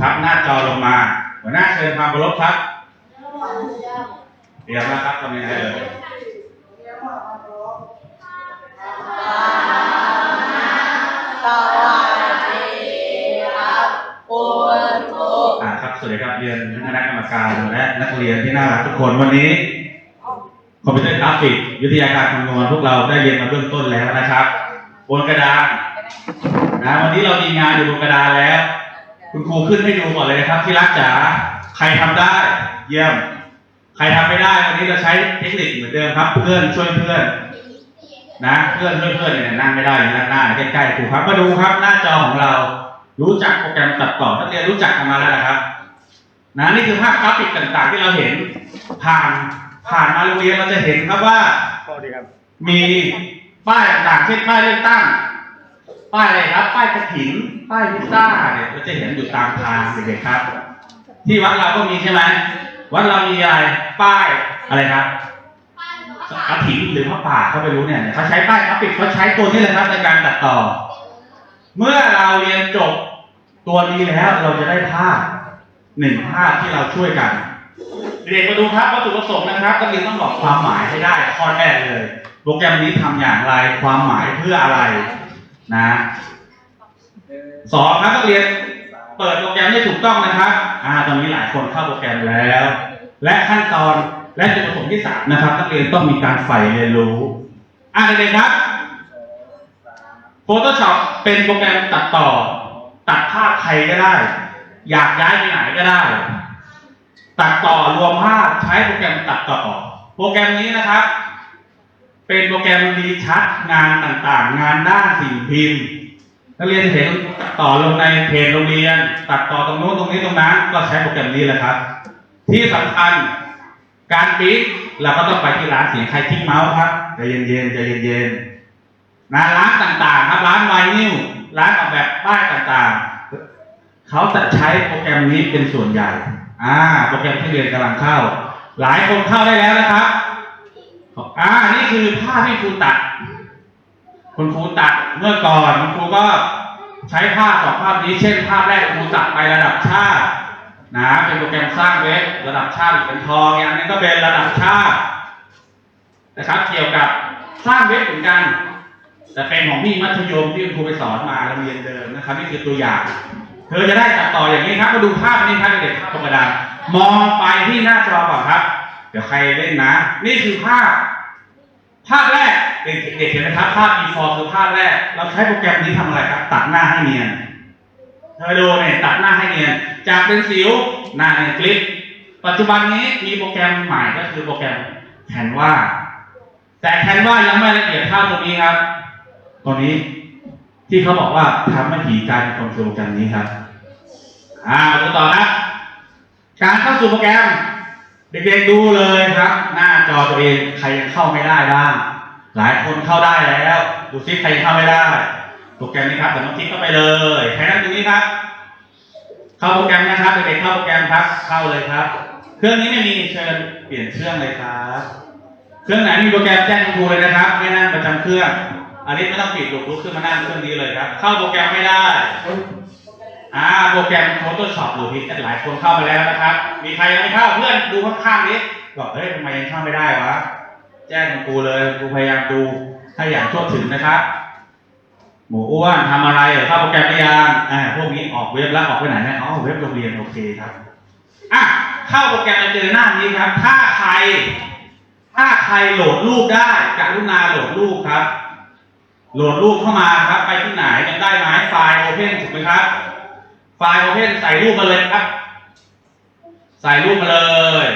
ครับหน้าจอลงมาหัวหน้าเชิญความเคารพครับเรียมแล้วครับทำยังไงเอ่ยสวัสดีครับคุณครูอ่าครับสวัสดีครับเรียนคณะกรรมการและนักเรียนที่น่ารักทุกคนวันนี้คอมพิวเตอร์กราฟิกวิทยาการคำนวณพวกเราได้เรียนมาเบื้องต้นแล้วนะครับ บนกระดานนะวันนี้เรามีงานอยู่บนกระดานแล้ว คุณครูขึ้นให้ดูก่อนเลยนะครับ ที่รักจ๋าใครทำได้ เยี่ยม ใครทำไม่ได้วันนี้เราใช้เทคนิคเหมือนเดิมครับ เพื่อนช่วยเพื่อน นะเพื่อนเพื่อนเพื่อนเนี่ยนั่งไม่ได้อยู่ด้านหน้าใกล้ๆครูครับมาดูครับหน้าจอของเรา รู้จักโปรแกรมตัดต่อนักเรียนรู้จักกันมาแล้วนะครับ นะนี่คือภาพกราฟิกต่างๆ ที่เราเห็นผ่านผ่านมาโรงเรียนเราจะเห็นครับว่าสวัสดีครับมีป้ายต่างๆเช่นป้ายเลือกตั้ง ป้ายอะไรครับ ป้ายกระถิ่นป้ายพิซซ่าเนี่ยเราจะเห็นอยู่ตามทางเด็กๆครับ ที่วัดเราก็มีใช่ไหมวัดเรามีอะไร ป้ายอะไรครับกระถิ่นหรือพระป่าเขาไม่รู้เนี่ยเขาใช้ป้ายกราฟิกเขาใช้ตัวนี้เลยครับในการตัดต่อ เมื่อเราเรียนจบตัวนี้แล้วเราจะได้ภาพหนึ่งภาพที่เราช่วยกันเด็กมาดูครับวัตถุประสงค์นะครับก็เรียนต้องบอกความหมายให้ได้ข้อแรกเลย โปรแกรมนี้ทำอย่างไรความหมายเพื่ออะไร นะสองครับนักเรียนเปิดโปรแกรมได้ถูกต้องนะครับ อ่า ตอนนี้หลายคนเข้าโปรแกรมแล้ว และขั้นตอนและจุดประสงค์ที่สามนะครับนักเรียนต้องมีการใฝ่เรียนรู้ อ่าเด็กๆครับ Photoshop เป็นโปรแกรมตัดต่อ ตัดภาพใครก็ได้ อยากย้ายไปไหนก็ได้ ตัดต่อรวมภาพใช้โปรแกรมตัดต่อ โปรแกรมนี้นะครับ เป็นโปรแกรมดีชัดงานต่างๆ งานด้านสิ่งพิมพ์นักเรียนจะเห็นตัดต่อลงในเพจโรงเรียน ตัดต่อตรงโน้นตรงนี้ตรงนั้นก็ใช้โปรแกรมนี้แหละครับ ที่สำคัญการปริ้นเราก็ต้องไปที่ร้านเสียงใครทิ้งเมาส์ครับใจเย็นๆใจเย็นๆนะร้านต่างๆ ครับร้านไวนิลร้านออกแบบป้ายต่างๆ เขาจะใช้โปรแกรมนี้เป็นส่วนใหญ่อ่าโปรแกรมที่เรียนกำลังเข้า หลายคนเข้าได้แล้วนะครับ อ่านี่คือภาพที่ครูตัด คุณครูตัดเมื่อก่อนคุณครูก็ใช้ภาพสองภาพนี้ เช่น ภาพแรกครูตัดไประดับชาตินะเป็นโปรแกรมสร้างเว็บระดับชาติเป็นทองอย่างนี้ก็เป็นระดับชาตินะครับ เกี่ยวกับสร้างเว็บเหมือนกัน แต่เป็นของพี่มัธยมที่คุณครูไปสอนมาโรงเรียนเดิมนะครับนี่คือตัวอย่าง เธอจะได้ตัดต่ออย่างนี้ครับมาดูภาพนี้ครับเด็กธรรมดามองไปที่หน้าจอก่อนครับ เดี๋ยวใครเล่นนะ นี่คือภาพ ภาพแรกเด็กเด็กเห็นไหมครับภาพ before คือภาพแรก เราใช้โปรแกรมนี้ทำอะไรครับ ตัดหน้าให้เนียนเธอดูเนี่ยตัดหน้าให้เนียน จากเป็นสิวหน้าเนี่ยคลิป ปัจจุบันนี้มีโปรแกรมใหม่ก็คือโปรแกรมแคนวาแต่แคนวายังไม่ละเอียดเท่าตรงนี้ครับตรงนี้ที่เขาบอกว่าทำวิธีการคอนโทรลกันนี้ครับ อ่าดูต่อนะ การเข้าสู่โปรแกรม เด็กๆดูเลยครับ หน้าจอตัวเองใครยังเข้าไม่ได้บ้างหลายคนเข้าได้แล้ว ดูซิใครเข้าไม่ได้โปรแกรมนี้ครับเดี๋ยวน้องทิกเข้าไปเลยแค่นั้นตรงนี้ครับ เข้าโปรแกรมนะครับเด็กๆเข้าโปรแกรมครับเข้าเลยครับ เครื่องนี้ไม่มีเชิญเปลี่ยนเครื่องเลยครับ เครื่องไหนมีโปรแกรมแจ้งครูเลยนะครับ ไม่นั่งประจำเครื่องอันนี้ไม่ต้องปิดลุกลุกขึ้นมานั่งเครื่องนี้เลยครับ เข้าโปรแกรมไม่ได้ อ่าโปรแกรม Photoshop หรือพิกันหลายคนเข้าไปแล้วนะครับ มีใครยังไม่เข้าเพื่อนดูข้างๆนี้บอกเฮ้ยทำไมยังเข้าไม่ได้วะ แจ้งคุณครูเลยคุณครูพยายามดูให้อย่างทั่วถึงนะครับ หมูอ้วนทำอะไรเหรอเข้าโปรแกรมหรือยังอ่าพวกนี้ออกเว็บแล้วออกไปไหนนะอ๋อเว็บโรงเรียนโอเคครับอะเข้าโปรแกรมจะเจอหน้านี้ครับ ถ้าใคร ถ้าใครโหลดรูปได้กรุณาโหลดรูปครับ โหลดรูปเข้ามาครับ ไปที่ไหนกันได้ไหมไฟล์โอเพนถูกไหมครับ ไฟล์โอเพนใส่รูปมาเลยครับ ใส่รูปมาเลย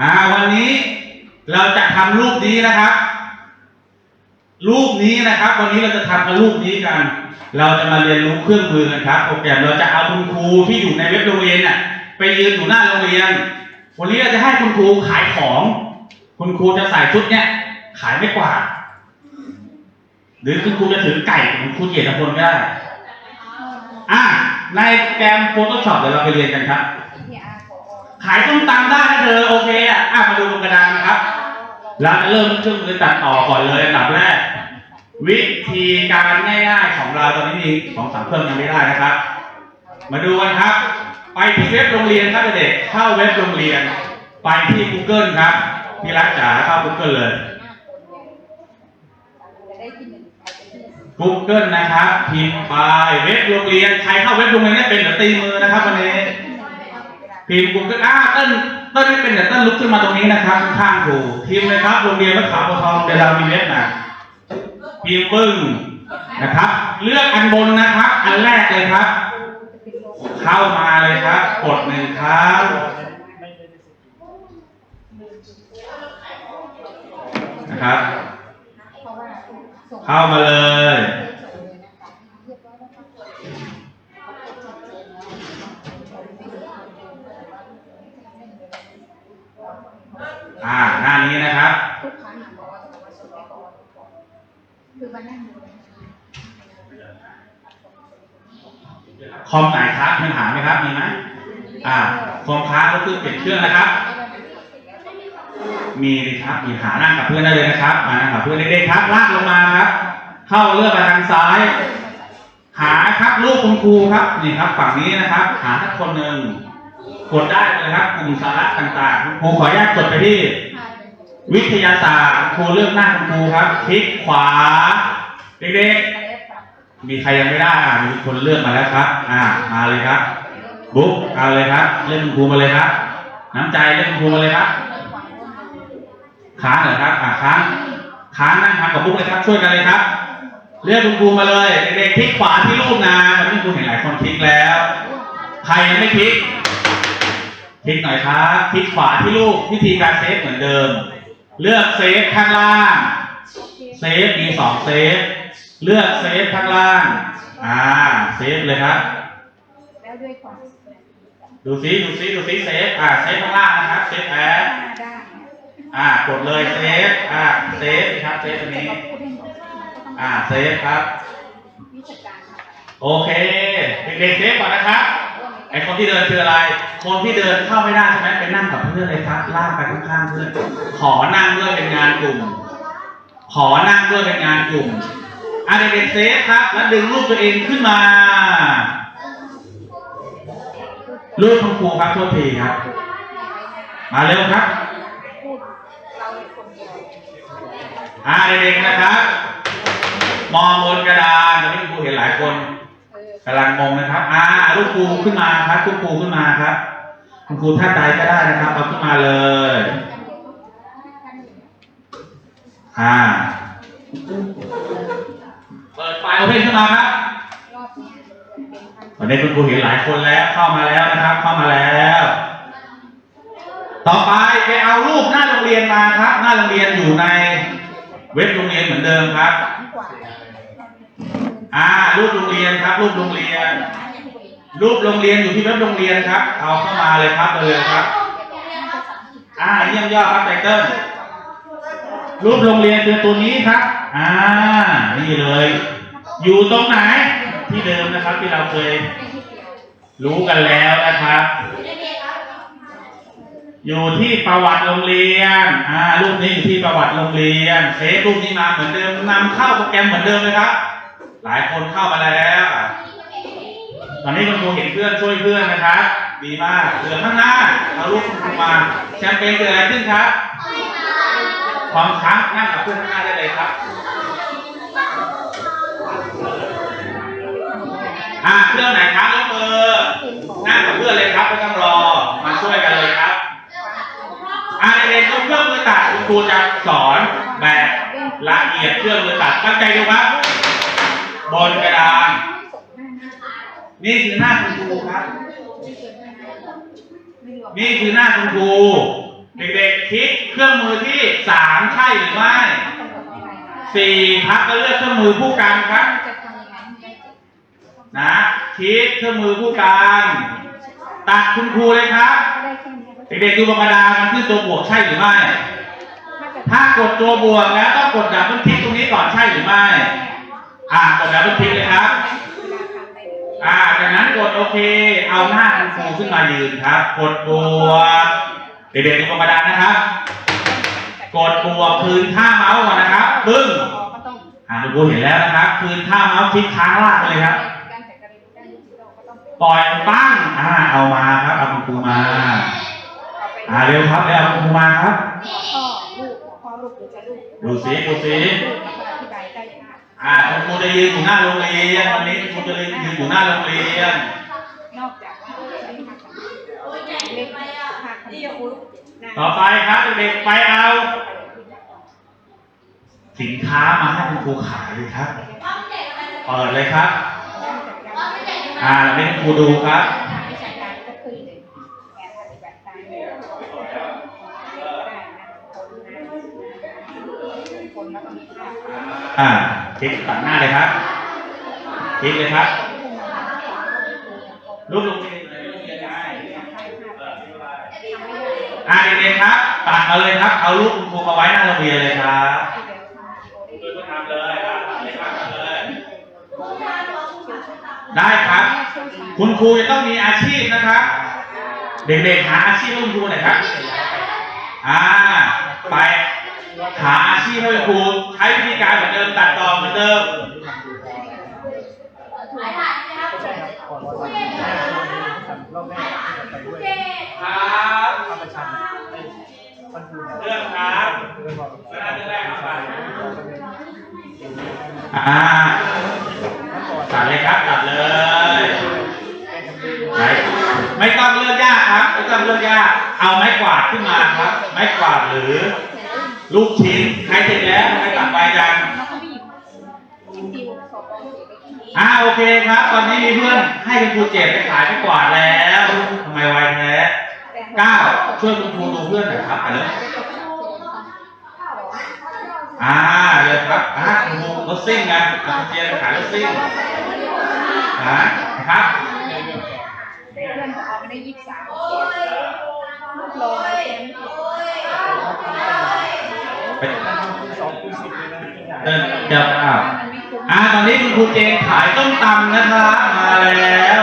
อ่าวันนี้เราจะทำรูปนี้นะครับ รูปนี้นะครับ วันนี้เราจะทำกับรูปนี้กัน เราจะมาเรียนรู้เครื่องมือกันครับโปรแกรมเราจะเอาคุณครูที่อยู่ในเว็บโรงเรียนน่ะไปยืนอยู่หน้าโรงเรียน วันนี้เราจะให้คุณครูขายของ คุณครูจะใส่ชุดเนี้ยขายไม่กว่า หรือคุณครูจะถือไก่ของครูเกียรติพลก็ได้ อะในแกรม Photoshop เดี๋ยวเราไปเรียนกันครับขายต้มตำได้นะเธอโอเคอะอะมาดูบนกระดานนะครับ เราจะเริ่มเครื่องมือตัดต่อก่อนเลยอันดับแรก วิธีการง่ายๆของเราตอนนี้มีสองสามเครื่องยังไม่ได้นะครับ มาดูกันครับ ไปที่เว็บโรงเรียนครับเด็กๆเข้าเว็บโรงเรียน ไปที่ Google ครับพี่รักจ๋าเข้า Google เลย Google นะครับพิมพ์ไปเว็บโรงเรียนใครเข้าเว็บโรงเรียนได้เป็นเดตีมือนะครับวันนี้พิมพ์ Google อ่าเต้นเต้นไม่เป็นเดี๋ยวเต้นลุกขึ้นมาตรงนี้นะครับข้างๆครูพิมพ์เลยครับโรงเรียนวัดขาวโพธิ์ทองเดลามีเว็บนะพิมพ์ปึ้งนะครับ เลือกอันบนนะครับ อันแรกเลยครับ เข้ามาเลยครับกดหนึ่งครับนะครับ เข้ามาเลยอ่าหน้านี้นะครับทุกครั้งบอกว่าจะมาช่วยก่อนคือมานั่งดูคอมไหนครับมีปัญหาไหมครับมีไหมอ่าคอมค้าก็คือเปลี่ยนเครื่องนะครับ มีครับมีหานั่งกับเพื่อนได้เลยนะครับมานั่งกับเพื่อนเด็กๆครับลากลงมาครับ เข้าเลือกไปทางซ้าย หาครับรูปคุณครูครับนี่ครับ ฝั่งนี้นะครับ หาสักคนหนึ่งกดได้เลยครับกลุ่มสาระต่างๆครูขออนุญาตกดไปที่ วิทยาศาสตร์ครูเลือกหน้าคุณครูครับคลิกขวา เด็กๆ มีใครยังไม่ได้อะมีคนเลือกมาแล้วครับ อ่ามาเลยครับ บุ๊กเอาเลยครับ เลือกคุณครูมาเลยครับ น้ำใจเลือกคุณครูมาเลยครับ ค้างเหรอครับอ่าค้างค้างนั่งทำกับบุ๊กเลยครับช่วยกันเลยครับเลือกคุณครูมาเลยเด็กๆคลิกขวาที่รูปนะวันนี้ครูเห็นหลายคนคลิกแล้ว ใครยังไม่คลิกคลิกหน่อยครับคลิกขวาที่รูปวิธีการเซฟเหมือนเดิม เลือกเซฟข้างล่างเซฟมีสองเซฟเลือกเซฟข้างล่างอ่าเซฟเลยครับแล้วด้วยความดูซิดูซิดูซิเซฟอ่าเซฟข้างล่างนะครับเซฟแอดได้ อ่ากดเลยเซฟอ่าเซฟครับเซฟอันนี้ อ่าเซฟครับ โอเคเด็กๆเซฟก่อนนะครับไอคนที่เดินคืออะไร คนที่เดินเข้าไม่ได้ใช่ไหมไปนั่งกับเพื่อนเลยครับลากไปข้างๆเพื่อนขอนั่งด้วยเป็นงานกลุ่ม ขอนั่งด้วยเป็นงานกลุ่มอะเด็กๆเซฟครับ แล้วดึงรูปตัวเองขึ้นมา รูปคุณครูครับโทษทีครับ มาเร็วครับ อ่าเด็กๆนะครับ มองบนกระดานตอนนี้คุณครูเห็นหลายคนกำลังงงนะครับ อ่าลูกครูขึ้นมาครับลูกครูขึ้นมาครับคุณครูท่านใดก็ได้นะครับเอาขึ้นมาเลย อ่า เปิดไฟล์โอเพนขึ้นมาครับรอบนี้เป็นพันวันนี้คุณครูเห็นหลายคนแล้วเข้ามาแล้วนะครับ เข้ามาแล้ว ต่อไปไปเอารูปหน้าโรงเรียนมาครับ หน้าโรงเรียนอยู่ในเว็บโรงเรียนเหมือนเดิมครับ อ่า รูปโรงเรียนครับ รูปโรงเรียน รูปโรงเรียนอยู่ที่เว็บโรงเรียนครับ เอาเข้ามาเลยครับเลยครับ อ่าเยี่ยมยอดครับไตเติ้ลรูปโรงเรียนคือตัวนี้ครับ อ่า นี่เลย อยู่ตรงไหน ที่เดิมนะครับที่เราเคยรู้กันแล้วนะครับ อยู่ที่ประวัติโรงเรียน อ่า รูปนี้อยู่ที่ประวัติโรงเรียนเซฟรูปนี้มาเหมือนเดิมนำเข้าโปรแกรมเหมือนเดิมเลยครับ หลายคนเข้ามาแล้ว ตอนนี้คุณครูเห็นเพื่อนช่วยเพื่อนนะครับ ดีมากเหลือข้างหน้าเอารูปคุณครูมา แชมเปญเกิดอะไรขึ้นครับความค้างนั่งกับเพื่อนข้างหน้าได้เลยครับ อ่าเครื่องไหนครับยกมือ ครูจะสอนแบบละเอียดเครื่องมือตัดตั้งใจดูครับบนกระดาน นี่คือหน้าคุณครูครับ นี่คือหน้าคุณครูเด็กๆคลิกเครื่องมือที่สามใช่หรือไม่สี่พักก็เลือกเครื่องมือผู้การครับนะคลิกเครื่องมือผู้การตัดคุณครูเลยครับเด็กๆดูบนกระดานมันขึ้นตัวบวกใช่หรือไม่ ถ้ากดตัวบวกแล้วต้องกดดับเบิลคลิกตรงนี้ก่อนใช่หรือไม่ อ่ากดดับเบิลคลิกเลยครับ อ่าจากนั้นกดโอเค เอาหน้าคุณครูขึ้นมายืนครับ กดบวกเด็กๆดูบนกระดานนะครับ กดบวกคืนท่าเมาส์ก่อนนะครับปึ้งอ่าคุณครูเห็นแล้วนะครับ คืนท่าเมาส์คลิกค้างลากเลยครับการจัดการเรียตั้งเป็นปล่อยปั้งอ่าเอามาครับเอาคุณครูมา อ่าเร็วครับเร็วคุณครูมาครับ กพ่อลูกหรือจะลูกดูสิดูสิลูกแล้วก็อธิบายได้ค่ะอ่าคุณครูจะยืนอยู่หน้าโรงเรียนวันนี้คุณครูจะยืนอยู่หน้าโรงเรียน นอกจากว่าเล่นภาษาเล่นภาษาคำต่อไปครับเด็กๆไปเอา สินค้ามาให้คุณครูขายเลยครับ เปิดเลยครับ อ่าให้คุณครูดูครับ วิชาการก็คือเลยแอนปฏิบัติตามได้นะคนแล้วก็มีภาพ อ่าคลิกตัดหน้าเลยครับคลิกเลยครับรูปลงที่เลยรูปยังไงอ่าเด็กๆครับ ตัดมาเลยครับ เอารูปคุณครูมาไว้หน้าโรงเรียนเลยครับคุณครูทำเลยครับทำเลยครับทำเลยได้ครับ คุณครูจะต้องมีอาชีพนะครับ เด็กๆหาอาชีพให้คุณครูหน่อยครับ อ่า ไป หาอาชีพให้คุณครูใช้วิธีการเหมือนเดิมตัดต่อเหมือนเดิมครับเรื่องครับเรื่องแรกครับอ่าตัดเลยครับตัดเลยไหนไม่ต้องเลือกยากครับไม่ต้องเลือกยากเอาไม้กวาดขึ้นมาครับ ไม้กวาดหรือ ลูกชิ้นใครเสร็จแล้วใครตัดไปยังแล้วก็มีติวสอบเสียไปที่อ่าโอเคครับ ตอนนี้มีเพื่อนให้คุณครูเจ็บไปขายไม้กวาดแล้วทำไมไวแท้เก้าช่วยคุณครูดูเพื่อนหน่อยครับอะเลยอ่าเลยครับอ่าคุณครูรถซิ่งนะคุณเจียนขายรถซิ่งอ่านะครับเพื่อนเขาไม่ได้ยี่สิบสามลูกรอ เต็มไปเดินเดี๋ยวอ้าวมันไม่คุ้มอ่าตอนนี้คุณครูเจนขายต้มตำนะครับมาแล้ว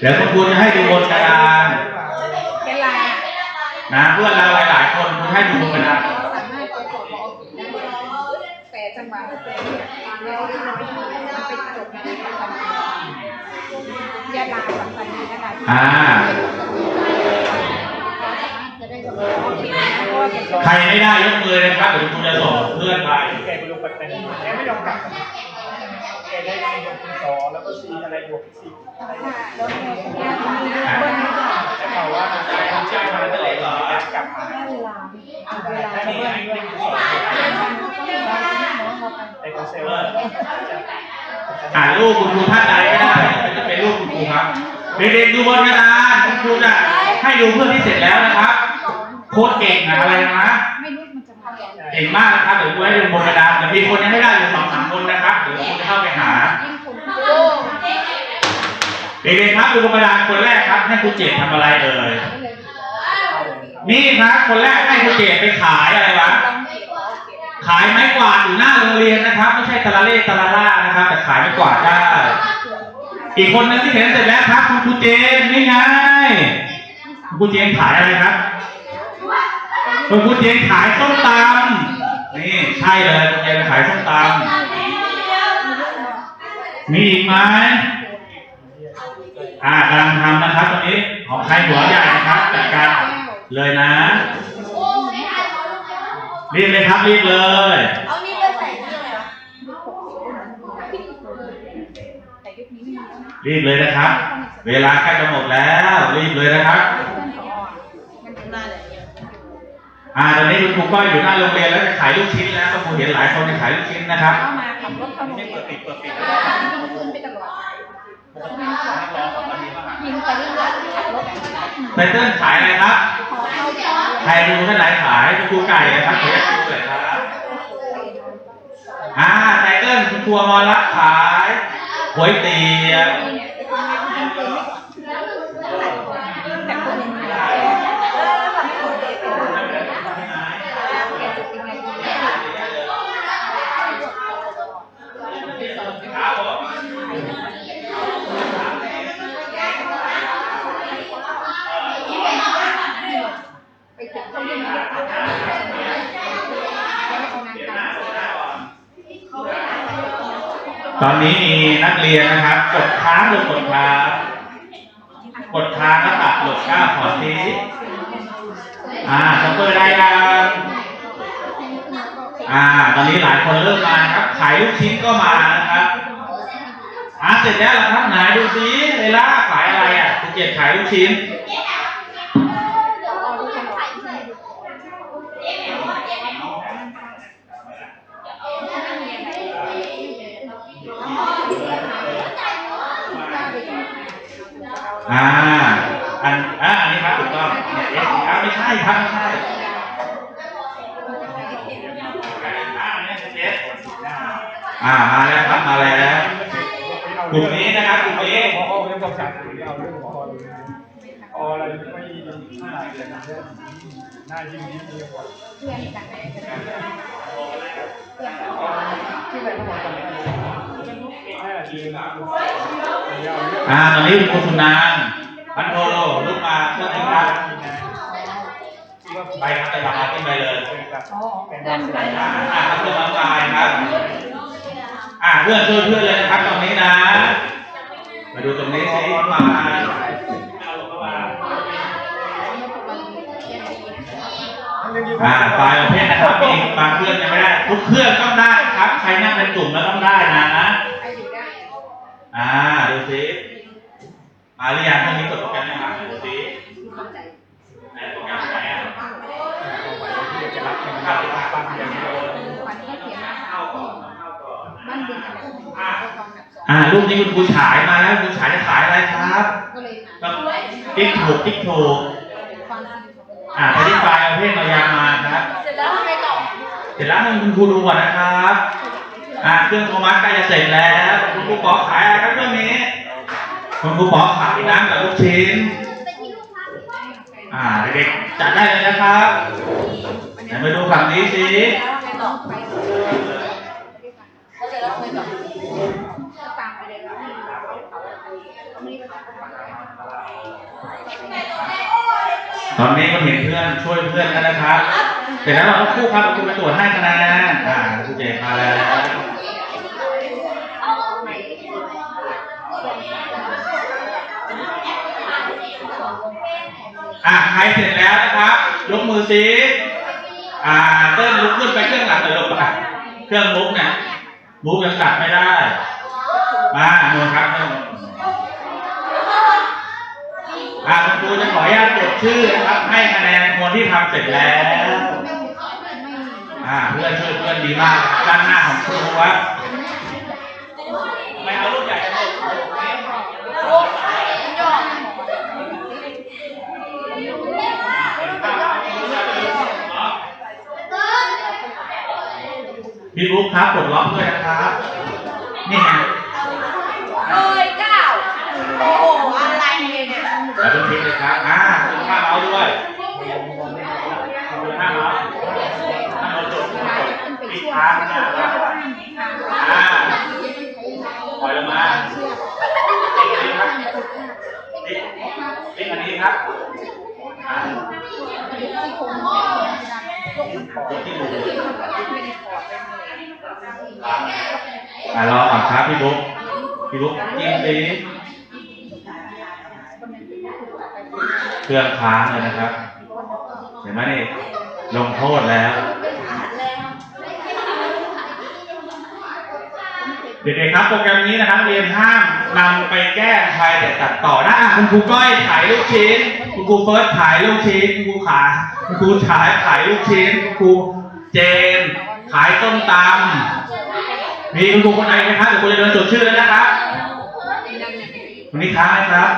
เดี๋ยวคุณครูจะให้ดูบนกระดานเวลานะเพื่อนเราหลายๆคนคุณให้ดูบนกระดานสามารถประกอบออกได้แต่จังหวะมันเป็นแล้วเราไม่มันไปจบในปัจจุบันยาลาปัจจุบันยาลาอ่า ใครไม่ได้ยกมือเลยนะครับเดี๋ยวคุณครูจะส่งเพื่อนไปแกไปลงปัตตานีแกไม่ยอมกลับแกได้ซีบวกซีสองแล้วก็ซีอะไรบวกซีรถเมล์ยาลาเบิ้ลไม่ได้ได้ข่าวว่าแกต้องเชื่อมาตั้งแต่ไหนกลับมาเวลาเวลาถ้าเบิ้นี่ลไอ้ด้วยนี่คือสอนแต่ก็เซลล์อ่านรูปคุณครูท่านใดก็ได้จะเป็นรูปคุณครูครับเด็กๆดูบนกระดานคุณครูจะให้ดูเพื่อนที่เสร็จแล้วนะครับ โค้ดเก่งนะอะไรนะไม่รู้มันจะทำยังไงเก่งมากนะครับเดี๋ยวครูให้ดูบนกระดานแต่มีคนยังไม่ได้อยู่สองสามคนนะครับเดี๋ยวครูจะเข้าไปหายิ่งคนโก้เด็กๆครับดูบนกระดานคนแรกครับ ให้ครูเจตทำอะไรเอ่ยนี่ครับคนแรกให้ครูเจตไปขายอะไรวะลองเขียนเอาเขียนขายไม้กวาดอยู่หน้าโรงเรียนนะครับ ไม่ใช่ตะละเล่ตะละล่านะครับ แต่ขายไม้กวาดได้ อีกคนนึงที่เห็นเสร็จแล้วครับ คุณครูเจนนี่ไงคุณครูเจนขายอะไรครับ คุณครูเจนขายส้มตำนี่ใช่เลยคุณเจนขายส้มตำมีอีกไหมอ่ากำลังทำนะครับตอนนี้ของใครหัวใหญ่นะครับจัดการเลยนะรีบเลยครับรีบเลยเอานี่ไปใส่ที่ไหนวะรีบเลยนะครับ เวลาใกล้จะหมดแล้ว รีบเลยนะครับ เพื่อนขอมันเป็น มาเลยเนี่ย อ่าตอนนี้คุณครูก้อยอยู่หน้าโรงเรียนแล้วจะขายลูกชิ้นแล้วคุณครูเห็นหลายคนจะขายลูกชิ้นนะครับเข้ามาขับรถเข้าโรงเรียนเปิดปิดเปิดปิดยิงปืนไปตลอดยิงไปเรื่อยๆขับรถไตเติ้ลขายอะไรครับขอเข้าจอใครดูท่านไหนขายคุณครูไก่นะครับขออนุญาตดูเลยครับอ่าไตเติ้ลคุณครูอมรรัตน์ขายก๋วยเตี๋ยว เนี่ยไปทำงานยิงปืนไม่ก่อนแต่คนยังไม่ได้ เออแบบคนเด็กเป็น แกจะเป็นไงดี ครับผม ไปถึงเขาเรียนเรียนผ่านแล้วทำงานการ ตอนนี้มีนักเรียนนะครับ กดค้างลงกดค้างดทางแล้วตัดหลบก้าขอทีอ่าช็อปเปอร์ได้ยังอ่า ตอนนี้หลายคนเริ่มมาครับ ขายลูกชิ้นก็มานะครับอ่าเสร็จแล้วครับไหนดูสิเวลาขายอะไรอะภูเก็ตขายลูกชิ้น อ่า อัน อ่า อันนี้ครับถูกต้องเนี่ยเอสอ่าไม่ใช่ครับไม่ใช่อ่า มาแล้วครับ มาแล้ว กลุ่มนี้นะครับกลุ่มนี้พอเอาเรื่องประชาชนเอาเรื่องพอพออะไรไม่น้าเลยนะหน้ายิ้มยิ้มากว่าเพื่อนกันไหนจะได้เพื่อนที่ไหมาตอนนี้อ่าตอนนี้คุณสุนันโทลุกมาเพื่อนนี้ครับ ไปครับไปทำงานขึ้นไปเลยเป็นเพื่อนกันอ่าอ่าครับเพื่อนน้องกายครับอ่าเพื่อนช่วยเพื่อนเลยนะครับตรงนี้นะ มาดูตรงนี้สิมาอ่าไฟล์ประเภทนะครับมีบางเครื่องยังไม่ได้ ทุกเครื่องต้องได้ครับ ใครนั่งเป็นกลุ่มแล้วต้องได้นะใครอยู่ได้อ่าดูสิมาหรือยังเครื่องนี้กดโปรแกรมยังครับดูสิไหนโปรแกรมไหนอะ ที่จะรับเป็นข้าวปั้นอย่างเดียว วันก็เขียนมาสามที่บ้านบึงอันดับหนึ่งแล้วก็ก องอันดับสองอ่ารูปนี้คุณครูฉายมาแล้วคุณครูฉายจะขายอะไรครับก็เลยก็ติ๊กถูกติ๊กถูกฟังอ่าใช้ที่ไฟล์ประเภทมายามาครับ เสร็จแล้วทำไงต่อเสร็จแล้วให้คุณครูดูก่อนนะครับอ่าเครื่องโทมัสใกล้จะเสร็จแล้ว คุณครูป๋อขายอะไรครับเครื่องนี้คุณครูป๋อขายน้ำกับลูกชิ้นอ่าเด็กๆจัดได้เลยนะครับเดี๋ยวมาดูฝั่งนี้สิแล้วทำไงต่อไปแล้วเสร็จแล้วทำไงต่อ ตอนนี้ก็เห็นเพื่อนช่วยเพื่อนกันนะครับเสร็จแล้วเราต้องคู่ครับคุณไปตรวจให้คะแนนอ่าครูเจมาแล้วอ่าใครเสร็จแล้วนะครับ ยกมือสิอ่าเต้นลุกขึ้นไปเครื่องหลังหน่อยลงไปเครื่องมุกเนี่ยมุกยังตัดไม่ได้มาโนนครับอ่าคุณครูจะขออนุญาตจ ชื่อนะครับให้คะแนนคนที่ทำเสร็จแล้ว อ่า เพื่อนช่วยเพื่อนดีมากด้านหน้าของครูครับไม่เอาลูกใหญ่กันเลยโอ้ยยอดพี่บุ๊คครับปลดล็อกด้วยนะครับ นี่ไงเอ้ยเก้าโอ้โหอะไรเนี่ยแล้วเป็นคลิปเลยครับอ่า คุณข้าเมาส์ด้วยคุณข้าเมาส์ถ้าเราจดเวลาจดจะขึ้นไปปิดช่วยทางเนี่ยครับอ่าปล่อยลงมาเชือกติ๊กอันนี้ครับติ๊กติ๊กอันนี้ครับอ่าที่โครงยกมันยกที่มือไม่ได้ปอดไปเลยอ่ารอก่อนครับพี่บุ๊คพี่บุ๊คยิงสิ เครื่องค้างเลยนะครับ เห็นไหมนี่ลงโทษแล้ว เด็กๆครับโปรแกรมนี้นะครับเรียนห้ามนำไปแก้ใครแต่ตัดต่อได้อะคุณครูก้อยขายลูกชิ้น คุณครูเฟิร์สขายลูกชิ้น คุณครูขา คุณครูฉายขายลูกชิ้น คุณครูเจนขายส้มตำมีคุณครูคนไหนไหมครับเดี๋ยวคุณจะเดินจดชื่อเลยนะครับวันนี้ค้างไหมครับ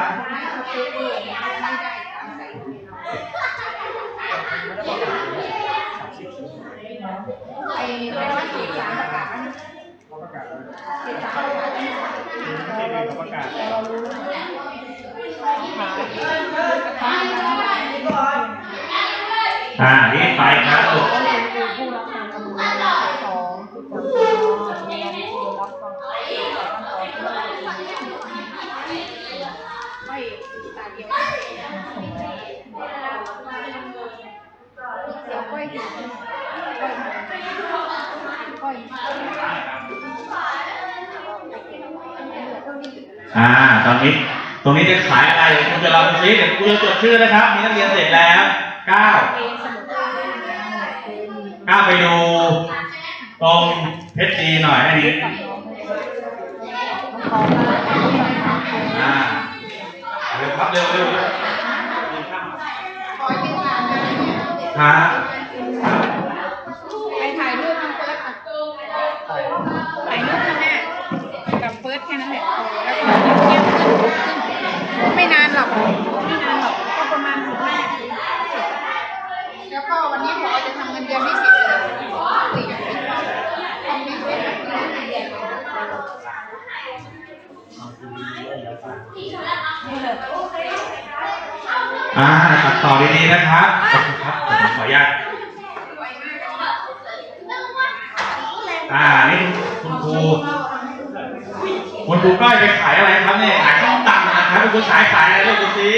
ไอ้ไอ้ว่าขีดสามประกาศ เขาประกาศ ขีดสามประกาศ ที่นี่เขาประกาศ เรารู้ค่ะ อ่านี่ไปครับลูกก็เลยดูผู้รับการกำลังสองคือคนที่รับรับฟังไม่ตาเดียวเดี๋ยวก้อยถึงก้อยก้อยอ่า ตอนนี้ ตรงนี้จะขายอะไรคุณจะลองดูซิเดี๋ยวคุณจะจดชื่อนะครับ มีนักเรียนเสร็จแล้ว เก้าเก้าไปดูตรงเพชรดีหน่อยอันนี้น้องน้องก็อ่าเร็วครับเร็วเร็วเร็วครับไปถ่ายรูปน้องเฟิร์สอะถ่ายรูปนะแม่กับเฟิร์สแค่นั้นแหละแล้วก็เงียบๆขึ้นไม่นานไม่นานหรอก อ่าตัดต่อดีๆนะครับขอบคุณครับผมขออนุญาตอ่านี่คุณครูคุณครูก้อยไปขายอะไรครับเนี่ยขายข้าวตังนะครับคุณครูขายขายอะไรลูกดูสิ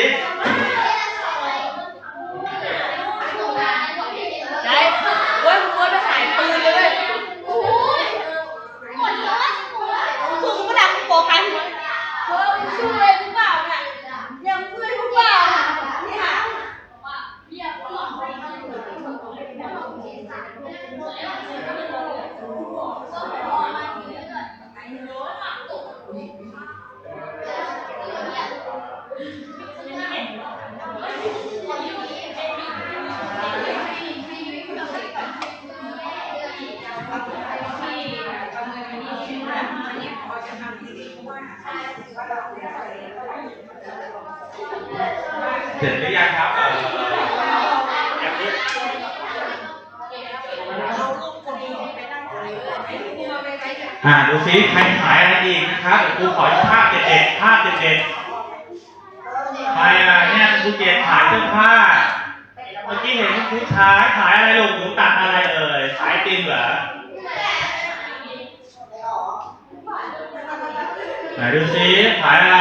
สร็จหรือยังครับเอ่อยังไม่อ่าดูสิใครขายอะไรอีกนะครับเดี๋ยวครูขอภาพเด็ดๆภาพเด็ดๆใครอะเนี่ยครูเกดขายเสื้อผ้าเมื่อกี้เห็นครูขายขายอะไรลูกหนูตัดอะไรเอ่ยขายติมเหรอไหนดูสิขายอะไร